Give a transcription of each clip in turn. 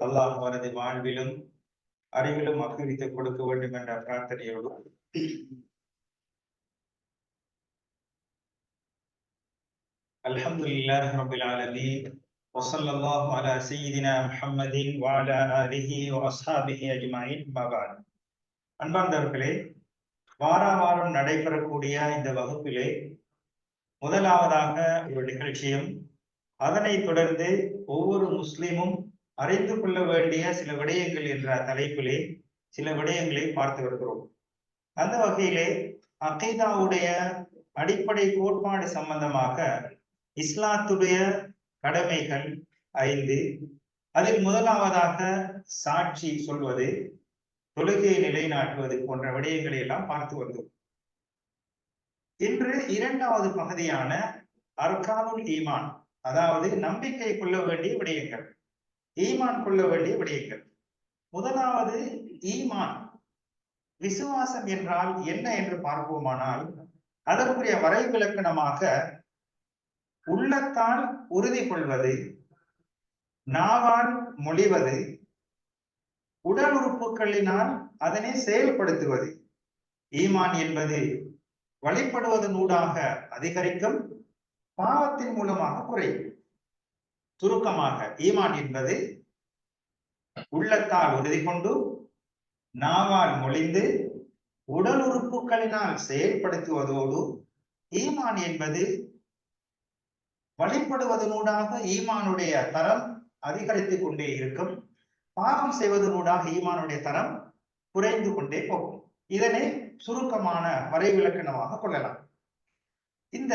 அல்லாஹ் அவரது வாழ்விலும் அறிவிலும் அபிவித்து கொடுக்க வேண்டும் என்ற பிரார்த்தனையோடு الحمد لله رب العالمين وصلى الله على سيدنا محمد وعلى آله وأصحابه أجمعين ما بعد அன்பார்ந்தவர்களே வார வாரம் நடைபெறக்கூடிய இந்த வகுப்பிலே முதலாவதாக ஒரு நிகழ்ச்சியும் அதனைத் தொடர்ந்து ஒவ்வொரு முஸ்லீமும் அறிந்து கொள்ள வேண்டிய சில விடயங்கள் என்ற தலைப்பிலே சில விடயங்களை பார்த்து வருகிறோம். அந்த வகையிலே அகைதாவுடைய அடிப்படை கோட்பாடு சம்பந்தமாக இஸ்லாத்துடைய கடமைகள் ஐந்து. அதில் முதலாவதாக சாட்சி சொல்வது தொழுகையை நிலைநாட்டுவது போன்ற விடயங்களை எல்லாம் பார்த்து வந்தோம் இன்று இரண்டாவது பகுதியான அர்கானுல் ஈமான் அதாவது நம்பிக்கை கொள்ள வேண்டிய விடயங்கள். ஈமான் கொள்ள வேண்டிய விடயங்கள். முதலாவது ஈமான். விசுவாசம் என்றால் என்ன என்று பார்ப்போமானால் அதற்குரிய வரைவிலக்கணமாக உள்ளத்தால் உறுதி கொள்வது நாவால் மொழிவது உடல் உறுப்புகளினால் அதனை செயல்படுத்துவது. ஈமான் என்பது வழிபடுவதனூடாக அதிகரிக்கும் பாவத்தின் மூலமாக குறையும் சுருக்கமாக ஈமான் என்பது உள்ளத்தால் உறுதி கொண்டு நாவால் மொழிந்து உடல் உறுப்புகளினால் செயல்படுத்துவதோடு ஈமான் என்பது வழிபடுவதனூடாக ஈமானுடைய தரம் அதிகரித்துக் கொண்டே இருக்கும். பாவம் செய்வதனூடாக ஈமானுடைய தரம் குறைந்து கொண்டே போகும். இதனை சுருக்கமான வரைவிலக்கணமாக கொள்ளலாம். இந்த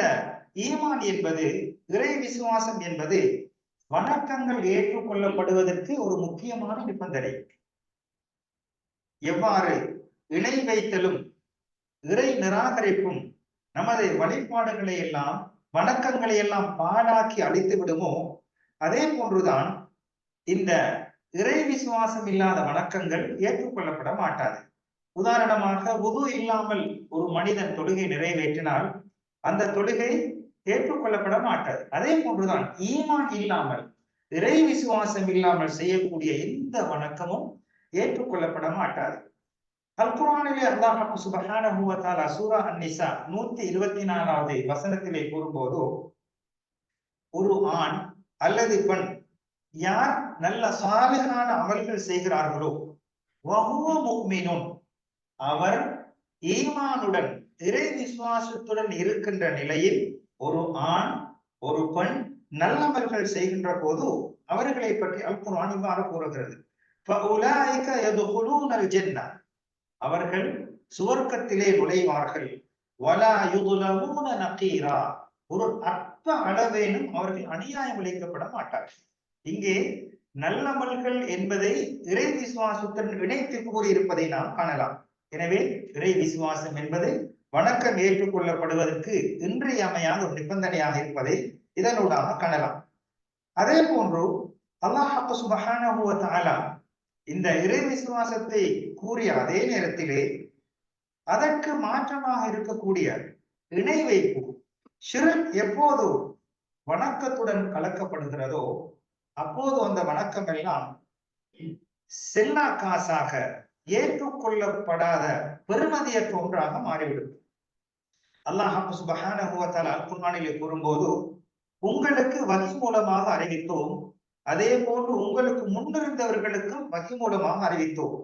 ஈமான் என்பது இறை விசுவாசம் என்பது வணக்கங்கள் ஏற்றுக்கொள்ளப்படுவதற்கு ஒரு முக்கியமான நிபந்தனை. எவ்வாறு இணை வைத்தலும் இறை நிராகரிப்பும் நமது வழிபாடுகளை எல்லாம் வணக்கங்களை எல்லாம் பாழாக்கி அழித்து விடுமோ? அதே போன்றுதான் இந்த இறை விசுவாசம் இல்லாத வணக்கங்கள் ஏற்றுக்கொள்ளப்பட மாட்டாது. உதாரணமாக உது இல்லாமல் ஒரு மனிதன் தொழுகை நிறைவேற்றினால் அந்த தொழுகை ஏற்றுக்கொள்ளப்பட மாட்டாது அதே போன்றுதான் ஈமான் இல்லாமல் இறை விசுவாசம் இல்லாமல் செய்யக்கூடிய எந்த வணக்கமும் ஏற்றுக்கொள்ளப்பட மாட்டாது அல் குரானிலே அல்லாஹ் சுபஹான ஹூவத்தால் அசூரா அன்னிசா நூத்தி இருபத்தி நாலாவது வசனத்திலே கூறும்போது ஒரு ஆண் அல்லது பெண் யார் நல்ல சாலிகான அமல்கள் செய்கிறார்களோ அவர் ஈமானுடன் இறை விசுவாசத்துடன் இருக்கின்ற நிலையில் ஒரு ஆண் ஒரு பெண் நல்லமல்கள் செய்கின்ற போது அவர்களை பற்றி அல் குரான் இவ்வாறு கூறுகிறது. அவர்கள் சுவர்க்கத்திலே நுழைவார்கள். ஒரு அற்ப அளவேனும் அவர்கள் அநியாயம் இழைக்கப்பட மாட்டார்கள். இங்கே நல்லமல்கள் என்பதை இறை விசுவாசத்துடன் இணைத்து கூறியிருப்பதை நாம் காணலாம். எனவே இறை விசுவாசம் என்பது வணக்கம் ஏற்றுக்கொள்ளப்படுவதற்கு இன்றியமையாத ஒரு நிபந்தனையாக இருப்பதை இதனூடாக காணலாம். அதே போன்று அல்லாஹ் சுபஹானஹு இந்த இறை விசுவாசத்தை கூறிய அதே நேரத்திலே அதற்கு மாற்றமாக இருக்கக்கூடிய இணை வைப்பு ஷிர்க் எப்போது வணக்கத்துடன் கலக்கப்படுகிறதோ அப்போது அந்த வணக்கம் எல்லாம் செல்லா காசாக ஏற்றுக்கொள்ளப்படாத பெருமதியற்ற ஒன்றாக மாறிவிடும். அல்லாஹ் சுபஹானஹு வ குர்ஆனிலே கூறும்போது உங்களுக்கு வகி மூலமாக அறிவித்தோம். அதே போன்று உங்களுக்கு முன்னிருந்தவர்களுக்கும் வகி மூலமாக அறிவித்தோம்.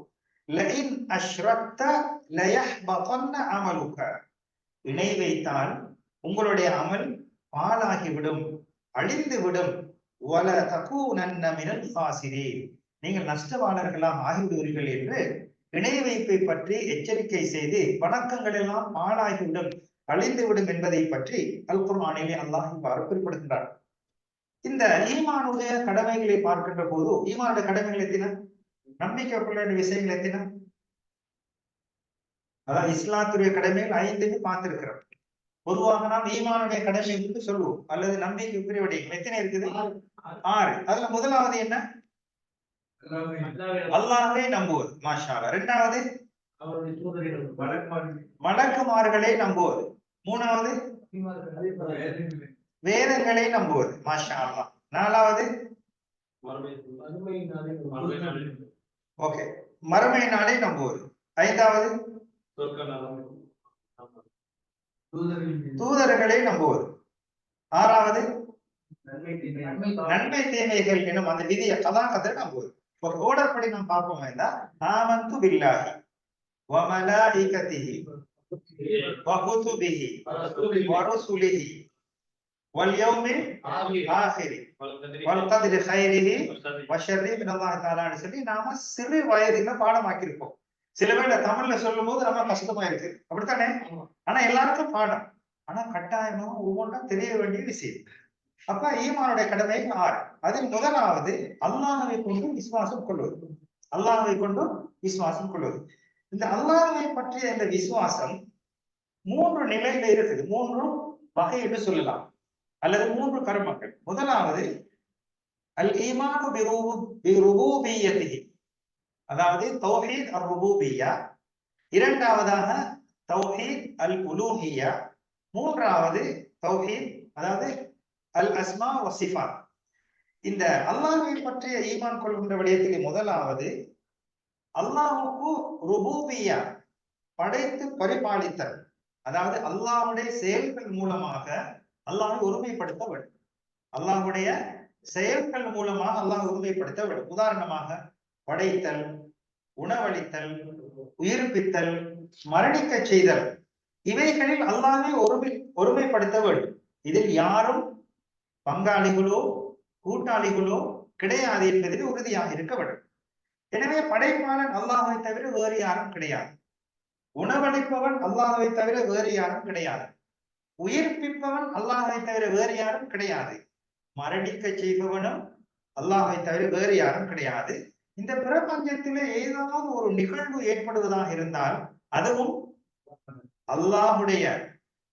இணை வைத்தால் உங்களுடைய அமல் பாழாகிவிடும் அழிந்துவிடும். வல தகு மினல் ஃபாசிரீன். நீங்கள் நஷ்டவாளர்களாக ஆகிவிடுவீர்கள் என்று இணை வைப்பை பற்றி எச்சரிக்கை செய்து வணக்கங்கள் எல்லாம் பாழாகிவிடும். அழிந்துவிடும் என்பதை பற்றி அல் குர்ஆனிலே அல்லாஹ் இவ்வாறு குறிப்பிடுகின்றார் இந்த ஈமானுடைய கடமைகளை பார்க்கின்ற போது ஈமானுடைய கடமைகள் எத்தின? நம்பிக்கை கொள்ள வேண்டிய விஷயங்கள் எத்தின? அதாவது இஸ்லாத்துடைய கடமைகள் ஐந்துன்னு பார்த்திருக்கிறோம். பொதுவாக நாம் ஈமானுடைய கடமை என்று சொல்லுவோம். அல்லது நம்பிக்கைக்குரிய விடயங்கள் எத்தனை இருக்குது? ஆறு. அதுல முதலாவது என்ன? நம்புவது. அல்லாஹ். இரண்டாவது அவருடைய தூதர்கள் வழக்கமாக மலக்குமார்களை நம்புவது. மூணாவது? வேதங்களை நம்புவது. மாஷா நாலாவது? மறுமை நாளை ஓகே. மறுமை நாளை நம்புவது. ஐந்தாவது? தூதர்களை நம்புவது. ஆறாவது? நன்மை தீமை தீமைகள் எனும் அந்த விதியை கதாகத்தை நம்புவது. ஒரு ஓர்டர் படி நாம் பார்ப்போம் என்றால் ஆமந்து பில்லாஹி வமலாயிகதிஹி வகுதுபிஹி واليوم الآخر والقدر خيره وشره من الله تعالى சொல்லி நாம சிறு வயதில பாடமாக்கியிருப்போம். சில வேளை தமிழ்ல சொல்லும் போது நம்ம கஷ்டமா இருக்கு அப்படித்தானே? ஆனா எல்லாருக்கும் பாடம். ஆனா கட்டாயமா ஒவ்வொன்றா தெரிய வேண்டிய விஷயம். அப்ப ஈமானுடைய கடமை ஆறு. அதில் முதலாவது அல்லாஹவை கொண்டு விசுவாசம் கொள்வது. அல்லாஹவை கொண்டு விசுவாசம் கொள்வது. இந்த அல்லாஹவை பற்றிய இந்த விசுவாசம் மூன்று நிலையில இருக்குது. மூன்று வகை என்று சொல்லலாம். அல்லது மூன்று கர்மங்கள். முதலாவது அல் ஈமானு பிருபூபியத்திஹி. அதாவது தௌஹீத் அர் ருபூபியா இரண்டாவதாக தௌஹீத் அல் உலூஹியா மூன்றாவது தௌஹீத் அதாவது அல் அஸ்மா வசிஃபா இந்த அல்லாஹ்வை பற்றிய ஈமான் கொள்கின்ற விடயத்தில் முதலாவது அல்லாஹுக்கு ருபூபியா படைத்து பரிபாலித்தல். அதாவது அல்லாஹுடைய செயல்கள் மூலமாக அல்லாஹை ஒருமைப்படுத்த வேண்டும். அல்லாஹுடைய செயல்கள் மூலமாக அல்லாஹ் ஒருமைப்படுத்த வேண்டும். உதாரணமாக படைத்தல் உணவளித்தல் உயிர்ப்பித்தல் மரணிக்க செய்தல் இவைகளில் அல்லாமே ஒருமை ஒருமைப்படுத்த வேண்டும். இதில் யாரும் பங்காளிகளோ கூட்டாளிகளோ கிடையாது என்பதில் உறுதியாக இருக்க வேண்டும். எனவே படைப்பாளன் அல்லாஹை தவிர வேறு யாரும் கிடையாது. உணவளிப்பவன் அல்லாஹை தவிர வேறு யாரும் கிடையாது. உயிர்ப்பிப்பவன் அல்லாஹை தவிர வேறு யாரும் கிடையாது. மரணிக்க செய்பவனும் அல்லாஹை தவிர வேறு யாரும் கிடையாது. இந்த பிரபஞ்சத்திலே ஏதாவது ஒரு நிகழ்வு ஏற்படுவதாக இருந்தால் அதுவும் அல்லாஹுடைய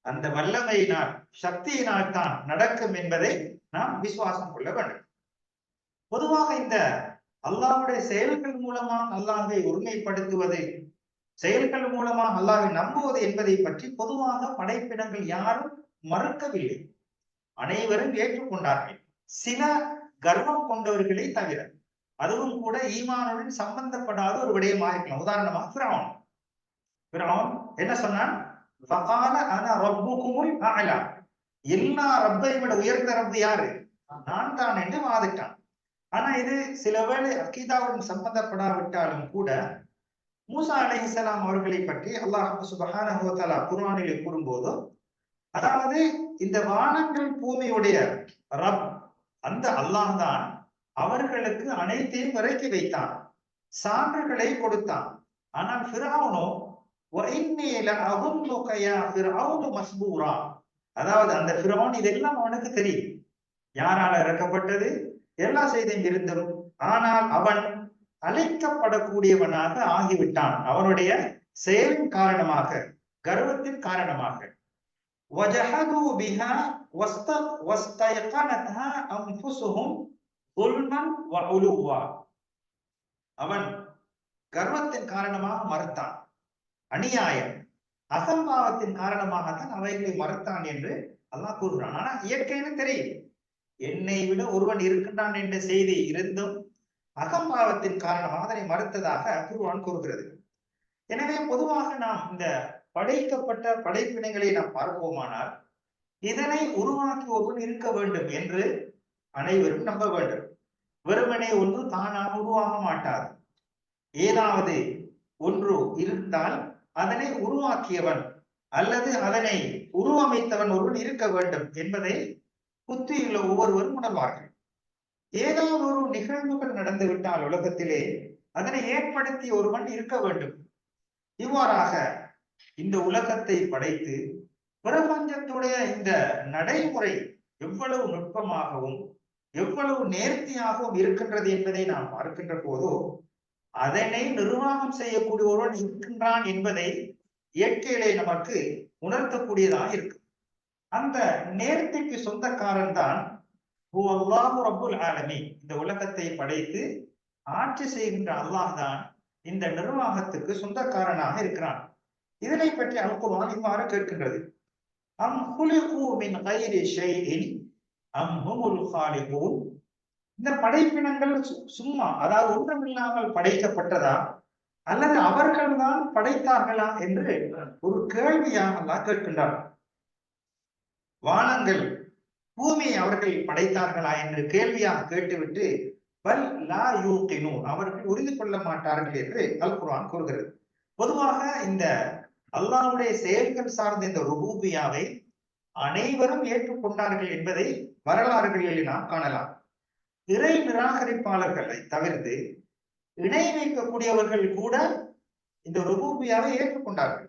அந்த வல்லமையினால் சக்தியினால் தான் நடக்கும் என்பதை நாம் விசுவாசம் கொள்ள வேண்டும். பொதுவாக இந்த அல்லாவுடைய செயல்கள் மூலமாக அல்லாஹை ஒருமைப்படுத்துவது செயல்கள் மூலமாக அல்லாஹை நம்புவது என்பதை பற்றி பொதுவாக படைப்பிடங்கள் யாரும் மறுக்கவில்லை. அனைவரும் ஏற்றுக்கொண்டார்கள். சில கர்வம் கொண்டவர்களே தவிர அதுவும் கூட ஈமானுடன் சம்பந்தப்படாத ஒரு விடயமாக இருக்கலாம் உதாரணமாக பிராவன் பிராவன் என்ன சொன்னான்? அன எல்லா ரப்பை விட உயர்ந்த ரப்பு யாரு? நான் தான் என்று வாதிட்டான். ஆனா இது சில வேளை அக்கீதாவுடன் சம்பந்தப்படாவிட்டாலும் கூட மூசா அலிஹலாம் அவர்களை பற்றி அல்லாஹ் சுபஹானஹோதலா குர்ஆனிலே கூறும்போது அதாவது இந்த வானங்கள் பூமியுடைய ரப் அந்த அல்லாஹ் தான் அவர்களுக்கு அனைத்தையும் விரைக்கி வைத்தான் சான்றுகளை கொடுத்தான். ஆனால் ஃபிராவுனோ அதாவது அந்த ஃபிரௌன் இதெல்லாம் அவனுக்கு தெரியும். யாரால இறக்கப்பட்டது? எல்லா செய்தியும் இருந்தும் ஆனால் அவன் அழைக்கப்படக்கூடியவனாக ஆகிவிட்டான் அவனுடைய செயலின் காரணமாக கர்வத்தின் காரணமாக وَجَحَدُوا بِهَا وَاسْتَ- وَاسْتَيْقَنَتْهَا أَنفُسُهُمْ ظُلْمًا وَعُلُوًّا அவன் கர்வத்தின் காரணமாக மறுத்தான் அநியாயம் அசம்பாவத்தின் காரணமாகத்தான் அவைகளை மறுத்தான் என்று அல்லாஹ் கூறுகிறான் ஆனா இயற்கைன்னு தெரியும் என்னை விட ஒருவன் இருக்கின்றான் என்ற செய்தி இருந்தும் அகம்பாவத்தின் காரணமாக அதனை மறுத்ததாக குருவான் கூறுகிறது. எனவே பொதுவாக நாம் இந்த படைக்கப்பட்ட படைப்பினைகளை நாம் பார்ப்போமானால் இதனை உருவாக்கி ஒருவன் இருக்க வேண்டும் என்று அனைவரும் நம்ப வேண்டும். வெறுமனே ஒன்று தானாக உருவாக மாட்டாது. ஏதாவது ஒன்று இருந்தால் அதனை உருவாக்கியவன் அல்லது அதனை உருவமைத்தவன் ஒருவன் இருக்க வேண்டும் என்பதை புத்தியுள்ள ஒவ்வொருவரும் உணர்வார்கள். ஏதாவது ஒரு நிகழ்வுகள் நடந்து விட்டால் உலகத்திலே அதனை ஏற்படுத்தி ஒருவன் இருக்க வேண்டும். இவ்வாறாக இந்த உலகத்தை படைத்து பிரபஞ்சத்துடைய இந்த நடைமுறை எவ்வளவு நுட்பமாகவும் எவ்வளவு நேர்த்தியாகவும் இருக்கின்றது என்பதை நாம் பார்க்கின்ற போதோ அதனை நிர்வாகம் செய்யக்கூடிய ஒருவன் இருக்கின்றான் என்பதை இயற்கையிலே நமக்கு உணர்த்தக்கூடியதாக இருக்கு அந்த நேர்த்திக்கு சொந்தக்காரன் தான் ஆலமி இந்த உலகத்தை படைத்து ஆட்சி செய்கின்ற அல்லாஹ் தான் இந்த நிர்வாகத்துக்கு சொந்தக்காரனாக இருக்கிறான். இதனை பற்றி அல்குவான் இவ்வாறு கேட்கின்றது. அம் மின் கைரி ஷைஇன் அம் ஹுமுல் இந்த படைப்பினங்கள் சு- சும்மா அதாவது ஒன்றுமில்லாமல் படைக்கப்பட்டதா? அல்லது அவர்கள்தான் படைத்தார்களா? என்று ஒரு கேள்வியாக அல்லாஹ் கேட்கின்றார் வானங்கள் பூமியை அவர்கள் படைத்தார்களா என்று கேள்வியாக கேட்டுவிட்டு பல் லா யூகினூன் அவர்கள் உறுதி கொள்ள மாட்டார்கள் என்று அல் குரான் கூறுகிறது. பொதுவாக இந்த அல்லாவுடைய செயல்கள் சார்ந்த இந்த ருபூபியாவை அனைவரும் ஏற்றுக்கொண்டார்கள் என்பதை வரலாறுகளில் நாம் காணலாம். இறை நிராகரிப்பாளர்களை தவிர்த்து இணை வைக்கக்கூடியவர்கள் கூட இந்த ருபூபியாவை ஏற்றுக்கொண்டார்கள்.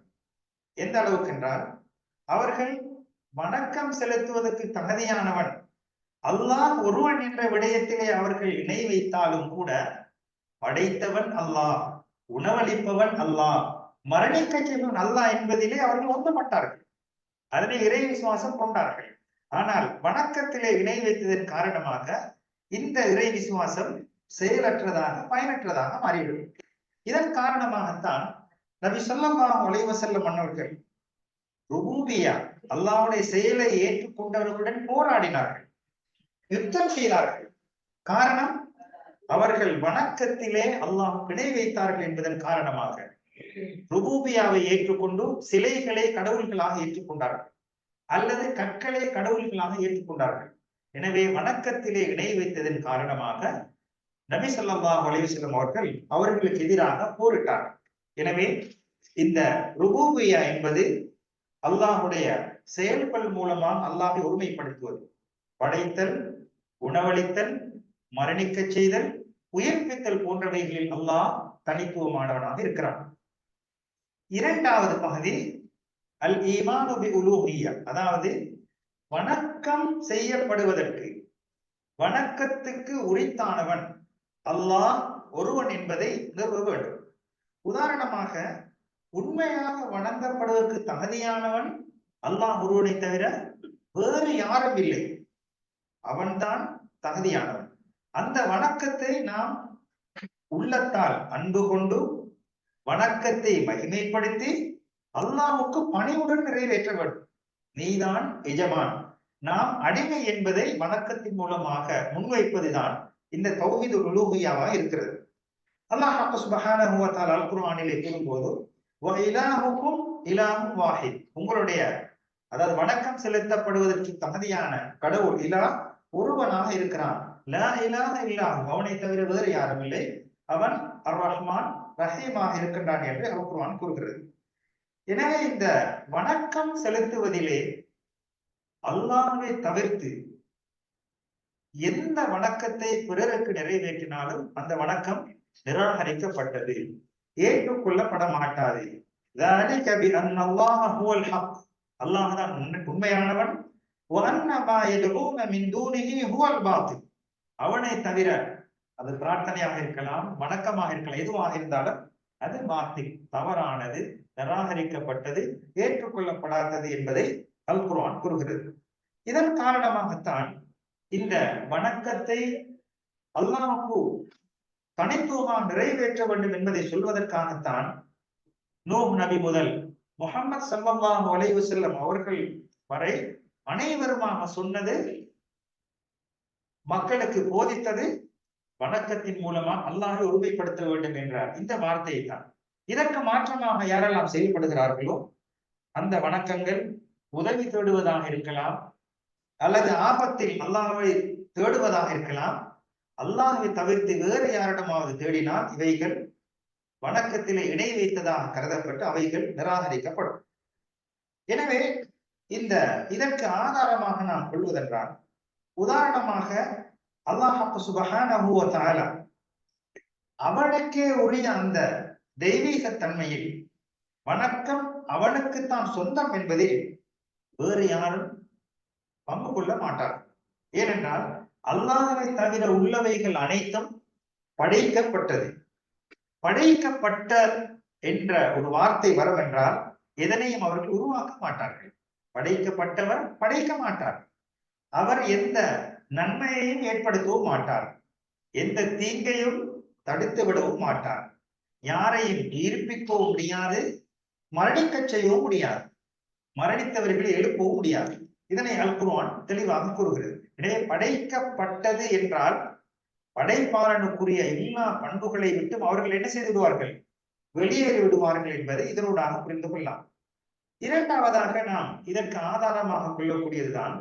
எந்த அளவுக்கு என்றால் அவர்கள் வணக்கம் செலுத்துவதற்கு தகுதியானவன். அல்லாஹ் ஒருவன் என்ற விடயத்திலே அவர்கள் இணை வைத்தாலும் கூட படைத்தவன் அல்லாஹ் உணவளிப்பவன் அல்லாஹ் மரணிக்க செய்வன் அல்லாஹ் என்பதிலே அவர்கள் ஒன்றுபட்டார்கள். அதனை இறை விசுவாசம் கொண்டார்கள். ஆனால் வணக்கத்திலே இணை வைத்ததன் காரணமாக இந்த இறை விசுவாசம் செயலற்றதாக பயனற்றதாக மாறிவிடும். இதன் காரணமாகத்தான் நபி ஸல்லல்லாஹு அலைஹி வஸல்லம் மன்னர்கள் ருபூபியா அல்லாவுடைய செயலை ஏற்றுக்கொண்டவர்களுடன் போராடினார்கள். யுத்தம் செய்தார்கள். காரணம் அவர்கள் வணக்கத்திலே அல்லாஹ் பிணை வைத்தார்கள் என்பதன் காரணமாக. ருபூபியாவை ஏற்றுக்கொண்டு சிலைகளை கடவுள்களாக ஏற்றுக்கொண்டார்கள். அல்லது கற்களை கடவுள்களாக ஏற்றுக்கொண்டார்கள். எனவே வணக்கத்திலே இணை வைத்ததன் காரணமாக நபி சொல்லா அலைஹி அவர்கள் அவர்களுக்கு எதிராக போரிட்டார்கள். எனவே இந்த ருபூபியா என்பது அல்லாஹுடைய செயல்கள் மூலமாக அல்லாஹை ஒருமைப்படுத்துவது. படைத்தல் உணவளித்தல் மரணிக்கச் செய்தல் உயிர்ப்பித்தல் போன்றவைகளில் அல்லாஹ் தனித்துவமானவனாக இருக்கிறான். இரண்டாவது பகுதி அல் ஈமானு அதாவது வணக்கம் செய்யப்படுவதற்கு வணக்கத்துக்கு உரித்தானவன் அல்லாஹ் ஒருவன் என்பதை நிறுவ வேண்டும். உதாரணமாக உண்மையாக வணங்கப்படுவதற்கு தகுதியானவன் அல்லாஹ் ஒருவனை தவிர வேறு யாரும் இல்லை. அவன்தான் தகுதியானவன். அந்த வணக்கத்தை நாம் உள்ளத்தால் அன்பு கொண்டு வணக்கத்தை மகிமைப்படுத்தி அல்லாஹ்வுக்கு பணிவுடன் நிறைவேற்ற வேண்டும். நீதான் எஜமான். நாம் அடிமை என்பதை வணக்கத்தின் மூலமாக முன்வைப்பதுதான் இந்த தௌஹீது உலூஹியாவா இருக்கிறது. அல்லாஹ் சுபஹானஹு வ தஆலா அல் குர்ஆனிலே கூறும்போது வ இலாஹுக்கும் இலாஹும் வாஹித். உங்களுடைய அதாவது வணக்கம் செலுத்தப்படுவதற்கு தகுதியான கடவுள் இலா ஒருவனாக இருக்கிறான் லா இலாஹ இல்லாஹு அவனை தவிர வேறு யாரும் இல்லை அவன் அர் ரஹ்மான் ரஹீமாக இருக்கின்றான் என்று அல் குர்ஆன் கூறுகிறது எனவே இந்த வணக்கம் செலுத்துவதிலே அல்லாஹ்வை தவிர்த்து எந்த வணக்கத்தை பிறருக்கு நிறைவேற்றினாலும் அந்த வணக்கம் நிராகரிக்கப்பட்டது ஏற்றுக்கொள்ளப்பட மாட்டாது ذلك بأن الله هو الحق அல்லாஹ் தான் உண்மையானவன். அவனை தவிர அது பிரார்த்தனையாக இருக்கலாம் வணக்கமாக இருக்கலாம் எதுவாக இருந்தாலும் அது மாத்தி தவறானது நிராகரிக்கப்பட்டது ஏற்றுக்கொள்ளப்படாதது என்பதை அல்குரான் கூறுகிறது. இதன் காரணமாகத்தான் இந்த வணக்கத்தை அல்லாஹு தனித்துவமாக நிறைவேற்ற வேண்டும் என்பதை சொல்வதற்காகத்தான் நூஹ் நபி முதல் முகமது ஸல்லல்லாஹு அலைஹி செல்லும் அவர்கள் வரை அனைவருமாக சொன்னது மக்களுக்கு போதித்தது வணக்கத்தின் மூலமா அல்லாஹை உறுதிப்படுத்த வேண்டும் என்றார். இந்த வார்த்தையை தான். இதற்கு மாற்றமாக யாரெல்லாம் செயல்படுகிறார்களோ அந்த வணக்கங்கள் உதவி தேடுவதாக இருக்கலாம் அல்லது ஆபத்தில் அல்லாஹை தேடுவதாக இருக்கலாம் அல்லாஹை தவிர்த்து வேறு யாரிடமாவது தேடினால் இவைகள் வணக்கத்திலே இணை வைத்ததாக கருதப்பட்டு அவைகள் நிராகரிக்கப்படும். எனவே இந்த இதற்கு ஆதாரமாக நாம் கொள்வதென்றால் உதாரணமாக அல்லாஹ் சுபஹானஹு வ அவனுக்கே உரிய அந்த தெய்வீக தன்மையில் வணக்கம் அவனுக்குத்தான் சொந்தம் என்பதில் வேறு யாரும் பங்கு கொள்ள மாட்டார். ஏனென்றால் அல்லாஹவை தவிர உள்ளவைகள் அனைத்தும் படைக்கப்பட்டது. படைக்கப்பட்ட என்ற ஒரு வார்த்தை வரவென்றால் எதனையும் அவர்கள் உருவாக்க மாட்டார்கள். படைக்கப்பட்டவர் படைக்க மாட்டார். அவர் எந்த நன்மையையும் ஏற்படுத்தவும் மாட்டார். எந்த தீங்கையும் தடுத்து விடவும் மாட்டார். யாரையும் ஈர்ப்பிக்கவும் முடியாது மரணிக்கச் செய்யவும் முடியாது மரணித்தவர்களை எழுப்பவும் முடியாது. இதனை அல் தெளிவாக கூறுகிறது. எனவே படைக்கப்பட்டது என்றால் படைப்பாளனுக்குரிய எல்லா பண்புகளை விட்டும் அவர்கள் என்ன செய்து விடுவார்கள்? வெளியேறி விடுவார்கள் என்பதை இதனூடாக புரிந்து கொள்ளலாம். இரண்டாவதாக நாம் இதற்கு ஆதாரமாக கொள்ளக்கூடியதுதான்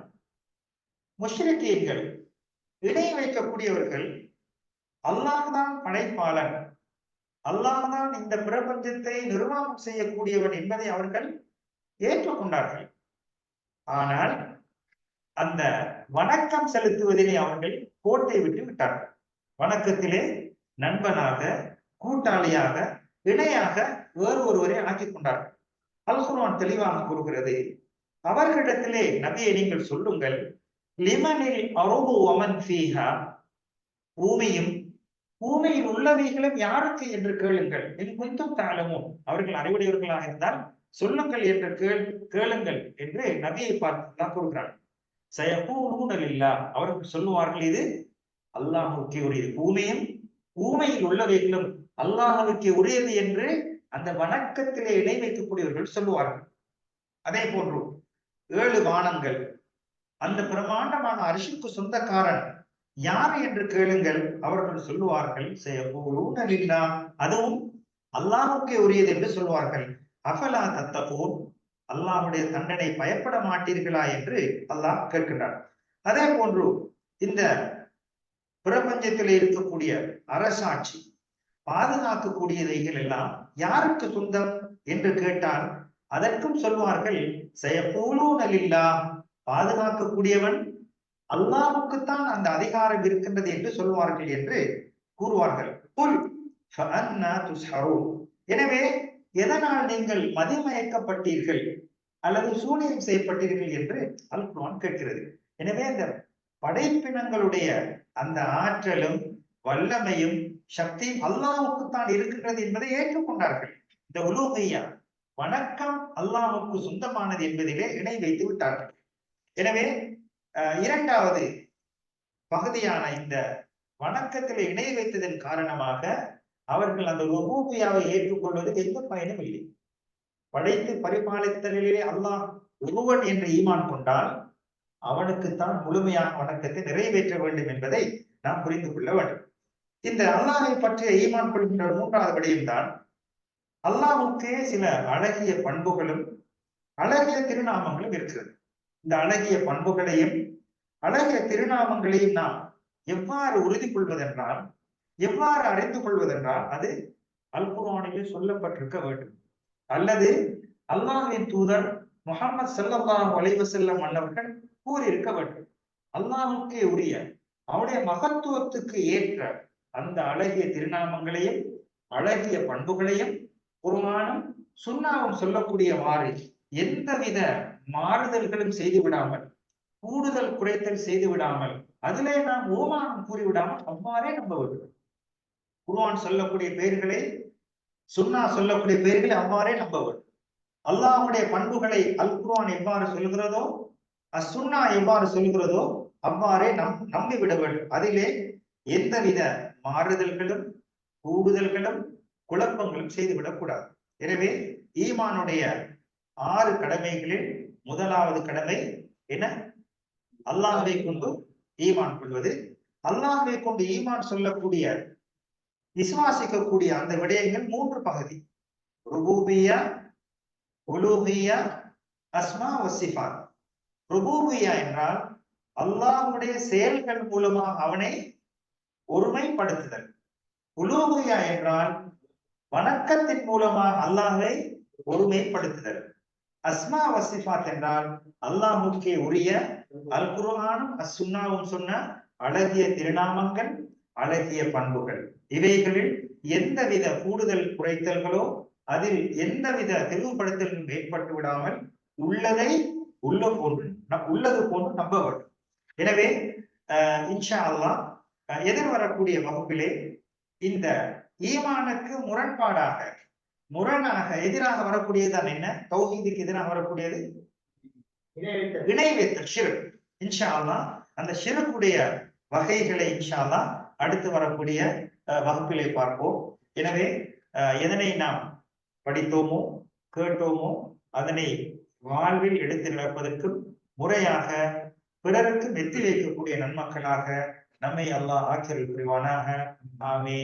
முஷ்ரிக்கீன்கள் இணை வைக்கக்கூடியவர்கள் அல்லாஹ்தான் படைப்பாளன். அல்லாஹ்தான் இந்த பிரபஞ்சத்தை நிர்வாகம் செய்யக்கூடியவன் என்பதை அவர்கள் ஏற்றுக்கொண்டார்கள். ஆனால் அந்த வணக்கம் செலுத்துவதிலே அவர்கள் கோட்டை விட்டு விட்டார்கள். வணக்கத்திலே நண்பனாக கூட்டாளியாக இணையாக வேறு ஒருவரை ஆக்கிக் கொண்டார்கள் அல்குர்ஆன் தெளிவாக கூறுகிறது அவர்களிடத்திலே நபியை நீங்கள் சொல்லுங்கள் லிமனில் அருபு ஒமன் ஃபீஹா? பூமியும் பூமியில் உள்ளவைகளும் யாருக்கு என்று கேளுங்கள். என் கொஞ்சம் தாளமும் அவர்கள் அறிவுடையவர்களாக இருந்தால் சொல்லுங்கள் என்று கேள் கேளுங்கள் என்று நபியை பார்த்து தான் கூறுகிறார் சயப்பூ அவர்கள் சொல்லுவார்கள் இது அல்லாஹுக்கே உரியது பூமியும் பூமியில் உள்ளவைகளும் அல்லாஹுக்கே உரியது என்று அந்த வணக்கத்திலே இணை வைக்கக்கூடியவர்கள் சொல்லுவார்கள். அதே போன்று ஏழு வானங்கள் அந்த பிரமாண்டமான அரிசிக்கு சொந்தக்காரன் யார் என்று கேளுங்கள். அவர்கள் சொல்லுவார்கள் செய்யப்போலா அதுவும் அல்லாஹுக்கே உரியது என்று சொல்வார்கள் அஃபலா தத்தபோன் அல்லாஹுடைய தண்டனை பயப்பட மாட்டீர்களா என்று அல்லாஹ் கேட்கின்றார் அதே போன்று இந்த பிரபஞ்சத்தில் இருக்கக்கூடிய அரசாட்சி பாதுகாக்கக்கூடியதைகள் எல்லாம் யாருக்கு சொந்தம் என்று கேட்டால் அதற்கும் சொல்வார்கள் செய்யப்போலூனலில்லா பாதுகாக்கக்கூடியவன் அல்லாவுக்குத்தான் அந்த அதிகாரம் இருக்கின்றது என்று சொல்வார்கள் என்று கூறுவார்கள். எனவே எதனால் நீங்கள் மதிமயக்கப்பட்டீர்கள் அல்லது சூனியம் செய்யப்பட்டீர்கள் என்று அல் கேட்கிறது. எனவே அந்த படைப்பினங்களுடைய அந்த ஆற்றலும் வல்லமையும் சக்தியும் அல்லாஹுக்குத்தான் இருக்கின்றது என்பதை ஏற்றுக்கொண்டார்கள். இந்த உலோகையா வணக்கம் அல்லாவுக்கு சொந்தமானது என்பதிலே இணை வைத்து விட்டார்கள். எனவே இரண்டாவது பகுதியான இந்த வணக்கத்தில் இணை வைத்ததன் காரணமாக அவர்கள் அந்த ருபூபியாவை ஏற்றுக்கொள்வதில் எந்த பயனும் இல்லை. படைத்து பரிபாலித்தலிலே அல்லாஹ் ஒருவன் என்று ஈமான் கொண்டால் அவனுக்குத்தான் முழுமையான வணக்கத்தை நிறைவேற்ற வேண்டும் என்பதை நாம் புரிந்து கொள்ள வேண்டும். இந்த அல்லாஹை பற்றிய ஈமான் கொள்கின்ற மூன்றாவது விடயம் தான் அல்லாஹுக்கே சில அழகிய பண்புகளும் அழகிய திருநாமங்களும் இருக்கிறது. இந்த அழகிய பண்புகளையும் அழகிய திருநாமங்களையும் நாம் எவ்வாறு உறுதி கொள்வதென்றால் எவ்வாறு அறிந்து கொள்வதென்றால் அது அல்புரானிலே சொல்லப்பட்டிருக்க வேண்டும். அல்லது அல்லாஹின் தூதர் முகமது சல்லல்லாஹு அலைஹி வஸல்லம் கூறியிருக்க வேண்டும். அல்லாஹுக்கே உரிய அவருடைய மகத்துவத்துக்கு ஏற்ற அந்த அழகிய திருநாமங்களையும் அழகிய பண்புகளையும் குருமானம் சுண்ணாவும் சொல்லக்கூடிய சொல்லக்கூடியவாறு எந்தவித மாறுதல்களும் செய்து விடாமல் கூடுதல் குறைத்தல் செய்து விடாமல் அதிலே நாம் ஓமானம் கூறிவிடாமல் அவ்வாறே நம்ப வேண்டும் குருவான் சொல்லக்கூடிய பெயர்களை சுன்னா சொல்லக்கூடிய பெயர்களை அவ்வாறே நம்ப வேண்டும் அல்லாஹுடைய பண்புகளை அல் குருவான் எவ்வாறு சொல்கிறதோ அசுன்னா எவ்வாறு சொல்கிறதோ அவ்வாறே நம் நம்பிவிட வேண்டும். அதிலே எந்தவித மாறுதல்களும் கூடுதல்களும் குழப்பங்களும் செய்துவிடக்கூடாது எனவே ஈமானுடைய ஆறு கடமைகளில் முதலாவது கடமை என அல்லாஹை கொண்டு ஈமான் கொள்வது. அல்லாஹை கொண்டு ஈமான் சொல்லக்கூடிய விசுவாசிக்கக்கூடிய அந்த விடயங்கள் மூன்று பகுதி. ருபூபியா உலூபியா அஸ்மா வசிஃபான் ருபூபியா என்றால் அல்லாஹுடைய செயல்கள் மூலமாக அவனை ஒருமைப்படுத்துதல். உலூபியா என்றால் வணக்கத்தின் மூலமாக அல்லாஹை ஒருமைப்படுத்துதல். அஸ்மா வசிஃபாத் என்றால் அல்லாஹுக்கே உரிய அல் குருஹானும் அசுன்னாவும் சொன்ன அழகிய திருநாமங்கள் அழகிய பண்புகள். இவைகளில் எந்தவித கூடுதல் குறைத்தல்களோ அதில் எந்தவித தெளிவுபடுத்தலும் ஏற்பட்டு விடாமல் உள்ளதை உள்ள போன்று உள்ளது போன்று நம்ப வேண்டும். எனவே இன்ஷா அல்லாஹ் எதிர்வரக்கூடிய வகுப்பிலே இந்த ஈமானுக்கு முரண்பாடாக முரணாக எதிராக வரக்கூடியதுதான் என்ன? தௌஹீதுக்கு எதிராக வரக்கூடியது? இணை வைத்தல் ஷிரு இன்ஷா அல்லாஹ் அந்த ஷிருக்குடைய வகைகளை இன்ஷா அல்லாஹ் அடுத்து வரக்கூடிய வகுப்பிலே பார்ப்போம். எனவே எதனை நாம் படித்தோமோ கேட்டோமோ அதனை வாழ்வில் எடுத்து நடப்பதற்கும் முறையாக பிறருக்கு வெற்றி வைக்கக்கூடிய நன்மக்களாக நம்மை அல்லாஹ் ஆக்கிரல் புரிவானாக. ஆமே